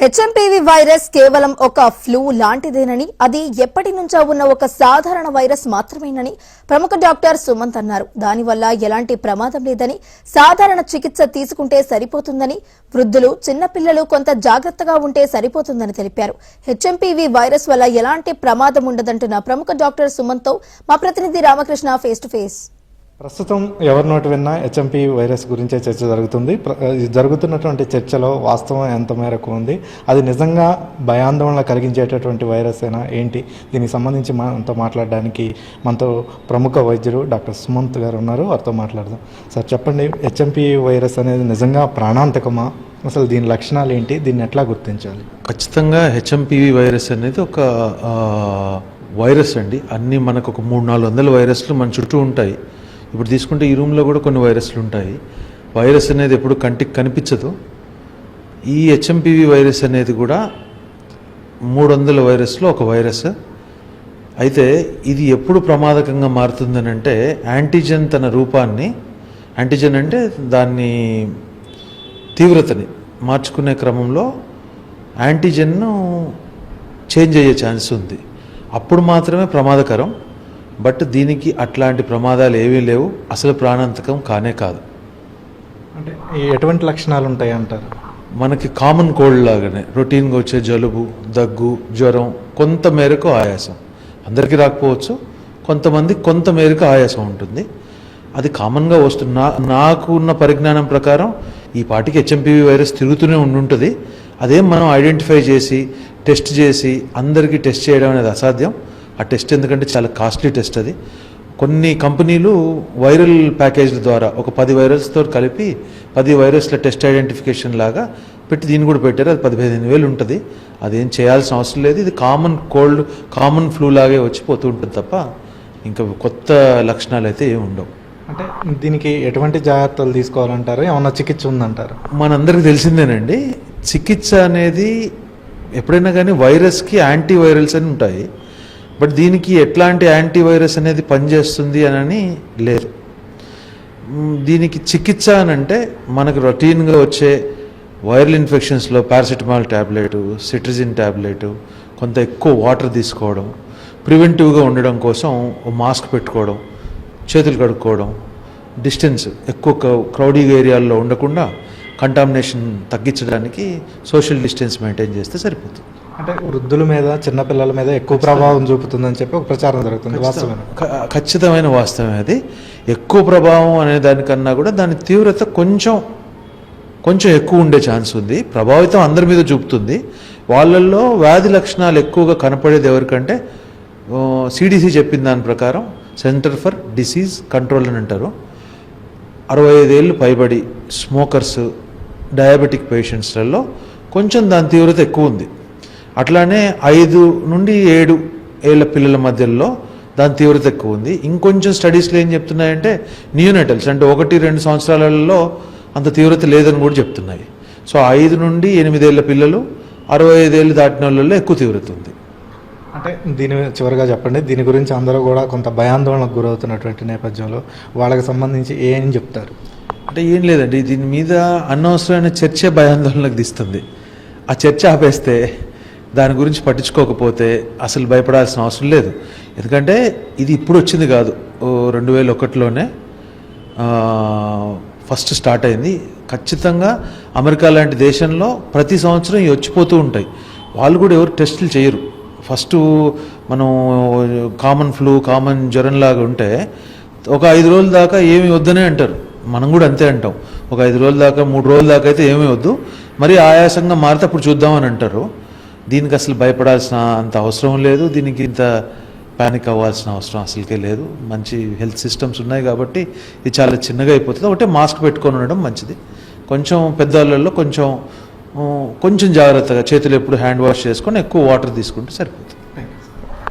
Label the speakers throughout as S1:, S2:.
S1: HMPV virus కేవలం ఒక flu లాంటిదేనని అది ఎప్పటి నుంచో ఉన్న ఒక సాధారణ వైరస్ మాత్రమేనని ప్రముఖ డాక్టర్ సుమంత్ అన్నారు. దానివల్ల ఎలాంటి ప్రమాదం లేదని సాధారణ చికిత్స తీసుకుంటే సరిపోతుందని వృద్ధులు చిన్నపిల్లలు కొంత జాగ్రత్తగా ఉంటే సరిపోతుందని తెలిపారు. హెచ్ఎంపీవీ వైరస్ వల్ల ఎలాంటి ప్రమాదం ఉండదంటున్న ప్రముఖ డాక్టర్ సుమంత్తో మా ప్రతినిధి రామకృష్ణ ఫేస్ టు ఫేస్
S2: ప్రస్తుతం ఎవరి నోటి విన్నా హెచ్ఎంపీ వైరస్ గురించే చర్చ జరుగుతుంది. ప్ర- జరుగుతున్నటువంటి చర్చలో వాస్తవం ఎంత మేరకు ఉంది అది నిజంగా భయాందోళన కలిగించేటటువంటి వైరస్ అయినా ఏంటి దీనికి సంబంధించి మనతో మాట్లాడడానికి మనతో ప్రముఖ వైద్యుడు డాక్టర్ సుమంత్ గారు ఉన్నారు. వారితో మాట్లాడదాం. సార్ చెప్పండి హెచ్ఎంపీ వైరస్ అనేది నిజంగా ప్రాణాంతకమా? అసలు దీని లక్షణాలు ఏంటి? దీన్ని ఎట్లా గుర్తించాలి?
S3: ఖచ్చితంగా హెచ్ఎంపివి వైరస్ అనేది ఒక వైరస్ అండి. అన్నీ మనకు ఒక మూడు నాలుగు వందల వైరస్లు మన చుట్టూ ఉంటాయి. ఇప్పుడు తీసుకుంటే ఈ రూమ్లో కూడా కొన్ని వైరస్లు ఉంటాయి. వైరస్ అనేది ఎప్పుడు కంటికి కనిపించదు. ఈ హెచ్ఎంపివి వైరస్ అనేది కూడా మూడు వందల వైరస్లో ఒక వైరస్. అయితే ఇది ఎప్పుడు ప్రమాదకంగా మారుతుందని అంటే యాంటీజెన్ తన రూపాన్ని యాంటీజెన్ అంటే దాన్ని తీవ్రతని మార్చుకునే క్రమంలో యాంటీజెన్ను చేంజ్ అయ్యే ఛాన్స్ ఉంది. అప్పుడు మాత్రమే ప్రమాదకరం. బట్ దీనికి అట్లాంటి ప్రమాదాలు ఏమీ లేవు. అసలు ప్రాణాంతకం కానే కాదు.
S2: అంటే ఎటువంటి లక్షణాలు ఉంటాయి అంటారు?
S3: మనకి కామన్ కోల్డ్ లాగానే రొటీన్గా వచ్చే జలుబు దగ్గు జ్వరం కొంత మేరకు ఆయాసం. అందరికీ రాకపోవచ్చు. కొంతమంది కొంత మేరకు ఆయాసం ఉంటుంది. అది కామన్గా వస్తుంది నా నాకు ఉన్న పరిజ్ఞానం ప్రకారం ఈ పాటికి హెచ్ఎంపీవీ వైరస్ తిరుగుతూనే ఉండుంటుంది. అదేం మనం ఐడెంటిఫై చేసి టెస్ట్ చేసి అందరికీ టెస్ట్ చేయడం అనేది అసాధ్యం. ఆ టెస్ట్ ఎందుకంటే చాలా కాస్ట్లీ టెస్ట్ అది. కొన్ని కంపెనీలు వైరల్ ప్యాకేజ్ల ద్వారా ఒక పది వైరల్స్తో కలిపి పది వైరస్ల టెస్ట్ ఐడెంటిఫికేషన్ లాగా పెట్టి దీన్ని కూడా పెట్టారు. అది పది పదిహేను వేలు ఉంటుంది. అదేం చేయాల్సిన అవసరం లేదు. ఇది కామన్ కోల్డ్ కామన్ ఫ్లూ లాగే వచ్చిపోతూ ఉంటుంది తప్ప ఇంకా కొత్త లక్షణాలు అయితే ఏమి ఉండవు.
S2: అంటే దీనికి ఎటువంటి జాగ్రత్తలు తీసుకోవాలంటారు? ఏమన్నా చికిత్స ఉందంటారు?
S3: మనందరికీ తెలిసిందేనండి. చికిత్స అనేది ఎప్పుడైనా కానీ వైరస్కి యాంటీ వైరల్స్ అని ఉంటాయి. బట్ దీనికి ఎట్లాంటి యాంటీవైరస్ అనేది పనిచేస్తుంది అని లేదు. దీనికి చికిత్స అని అంటే మనకు రొటీన్గా వచ్చే వైరల్ ఇన్ఫెక్షన్స్లో పారాసిటమాల్ ట్యాబ్లెట్ సిట్రిజిన్ ట్యాబ్లెట్ కొంత ఎక్కువ వాటర్ తీసుకోవడం ప్రివెంటివ్గా ఉండడం కోసం మాస్క్ పెట్టుకోవడం చేతులు కడుక్కోవడం డిస్టెన్స్ ఎక్కువ క్రౌడీ ఏరియాల్లో ఉండకుండా కంటామినేషన్ తగ్గించడానికి సోషల్ డిస్టెన్స్ మెయింటైన్ చేస్తే సరిపోతుంది.
S2: అంటే వృద్ధుల మీద చిన్నపిల్లల మీద ఎక్కువ ప్రభావం చూపుతుందని చెప్పి ఒక ప్రచారం జరుగుతుంది వాస్తవం
S3: ఖచ్చితమైన వాస్తవమే అది. ఎక్కువ ప్రభావం అనే దానికన్నా కూడా దాని తీవ్రత కొంచెం కొంచెం ఎక్కువ ఉండే ఛాన్స్ ఉంది. ప్రభావితం అందరి మీద చూపుతుంది. వాళ్ళల్లో వ్యాధి లక్షణాలు ఎక్కువగా కనపడేది ఎవరికంటే సిడిసి చెప్పిన దాని ప్రకారం సెంటర్ ఫర్ డిసీజ్ కంట్రోల్ అని అంటారు. అరవై ఐదేళ్ళు పైబడి స్మోకర్స్ డయాబెటిక్ పేషెంట్స్లలో కొంచెం దాని తీవ్రత ఎక్కువ ఉంది. అట్లానే ఐదు నుండి ఏడు ఏళ్ళ పిల్లల మధ్యలో దాని తీవ్రత ఎక్కువ ఉంది. ఇంకొంచెం స్టడీస్లో ఏం చెప్తున్నాయంటే న్యూనెటల్స్ అంటే ఒకటి రెండు సంవత్సరాలలో అంత తీవ్రత లేదని కూడా చెప్తున్నాయి. సో ఐదు నుండి ఎనిమిదేళ్ళ పిల్లలు అరవై ఐదేళ్ళు దాటిన వాళ్ళలో ఎక్కువ తీవ్రత ఉంది.
S2: అంటే దీని చివరిగా చెప్పండి. దీని గురించి అందరూ కూడా కొంత భయాందోళనకు గురవుతున్నటువంటి నేపథ్యంలో వాళ్ళకి సంబంధించి ఏం చెప్తారు?
S3: అంటే ఏం లేదండి. దీని మీద అనవసరమైన చర్చే భయాందోళనకు తీస్తుంది ఆ చర్చ ఆపేస్తే దాని గురించి పట్టించుకోకపోతే అసలు భయపడాల్సిన అవసరం లేదు. ఎందుకంటే ఇది ఇప్పుడు వచ్చింది కాదు. రెండు వేల ఒకటిలోనే ఫస్ట్ స్టార్ట్ అయింది. ఖచ్చితంగా అమెరికా లాంటి దేశంలో ప్రతి సంవత్సరం ఇవి వచ్చిపోతూ ఉంటాయి. వాళ్ళు కూడా ఎవరు టెస్టులు చేయరు. ఫస్ట్ మనం కామన్ ఫ్లూ కామన్ జ్వరం లాగా ఉంటే ఒక ఐదు రోజుల దాకా ఏమి వద్దనే అంటారు. మనం కూడా అంతే అంటాం. ఒక ఐదు రోజుల దాకా మూడు రోజుల దాకా అయితే ఏమీ వద్దు. మరి ఆయాసంగా మారితే అప్పుడు చూద్దామని అంటారు. దీనికి అసలు భయపడాల్సిన అంత అవసరం లేదు దీనికి ఇంత ప్యానిక్ అవ్వాల్సిన అవసరం అసలుకే లేదు. మంచి హెల్త్ సిస్టమ్స్ ఉన్నాయి కాబట్టి ఇది చాలా చిన్నగా అయిపోతుంది. ఒకటే మాస్క్ పెట్టుకొని ఉండడం మంచిది. కొంచెం పెద్దవాళ్ళల్లో కొంచెం కొంచెం జాగ్రత్తగా చేతులు ఎప్పుడు హ్యాండ్ వాష్ చేసుకొని ఎక్కువ వాటర్ తీసుకుంటే సరిపోతుంది.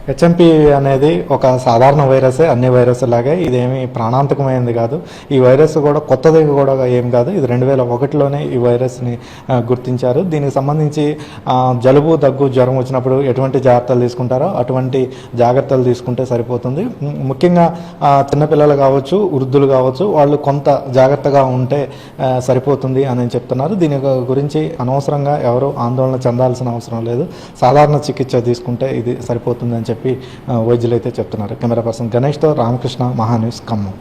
S2: హెచ్ఎంపి అనేది ఒక సాధారణ వైరసే అన్ని వైరస్ లాగే. ఇదేమి ప్రాణాంతకమైనది కాదు. ఈ వైరస్ కూడా కొత్తది కూడా ఏం కాదు. ఇది రెండు వేల ఒకటిలోనే ఈ వైరస్ని గుర్తించారు. దీనికి సంబంధించి జలుబు దగ్గు జ్వరం వచ్చినప్పుడు ఎటువంటి జాగ్రత్తలు తీసుకుంటారో అటువంటి జాగ్రత్తలు తీసుకుంటే సరిపోతుంది. ముఖ్యంగా చిన్నపిల్లలు కావచ్చు వృద్ధులు కావచ్చు వాళ్ళు కొంత జాగ్రత్తగా ఉంటే సరిపోతుంది అని చెప్తున్నారు. దీని గురించి అనవసరంగా ఎవరు ఆందోళన చెందాల్సిన అవసరం లేదు. సాధారణ చికిత్స తీసుకుంటే ఇది సరిపోతుంది అని చెప్పి వైద్యులు అయితే చెప్తున్నారు. కెమెరా పర్సన్ గణేష్తో రామకృష్ణ మహాన్యూస్ ఖమ్మం